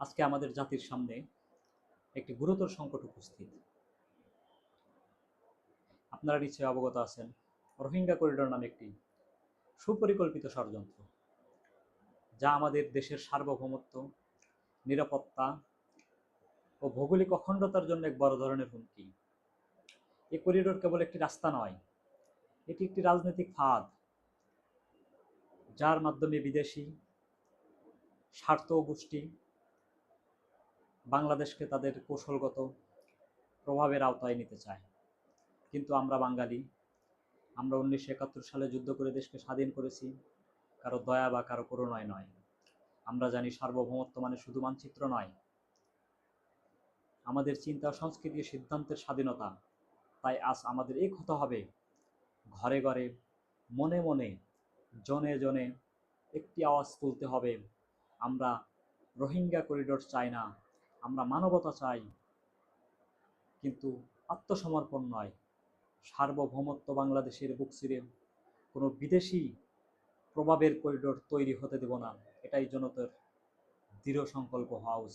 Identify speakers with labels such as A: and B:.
A: আজকে আমাদের জাতির সামনে একটি গুরুতর সংকট উপস্থিত। আপনারা নিশ্চয়ই অবগত আছেন, রোহিঙ্গা করিডোর নামে একটি সুপরিকল্পিত ষড়যন্ত্র, যা আমাদের দেশের সার্বভৌমত্ব, নিরাপত্তা ও ভৌগোলিক অখণ্ডতার জন্য এক বড় ধরনের হুমকি। এই করিডোর কেবল একটি রাস্তা নয়, এটি একটি রাজনৈতিক ফাঁদ, যার মাধ্যমে বিদেশি স্বার্থ গোষ্ঠী বাংলাদেশকে তাদের কৌশলগত প্রভাবের আওতায় নিতে চায়। কিন্তু আমরা বাঙালি, আমরা উনিশশো একাত্তর সালে যুদ্ধ করে দেশকে স্বাধীন করেছি, কারও দয়া বা কারও করুণায় নয়। আমরা জানি সার্বভৌমত্ব মানে শুধু মানচিত্র নয়। আমাদের চিন্তা, সংস্কৃতি, সিদ্ধান্তের স্বাধীনতা। তাই আজ আমাদের এক হতে হবে, ঘরে ঘরে, মনে মনে, জনে জনে একটি আওয়াজ তুলতে হবে, আমরা রোহিঙ্গা করিডোর চাই না। আমরা মানবতা চাই, কিন্তু আত্মসমর্পণ নয়। সার্বভৌমত্ব বাংলাদেশের বুক চিরে কোনো বিদেশি প্রভাবের করিডোর তৈরি হতে দেব না। এটাই জনতার দৃঢ় সংকল্প হওয়া উচিত।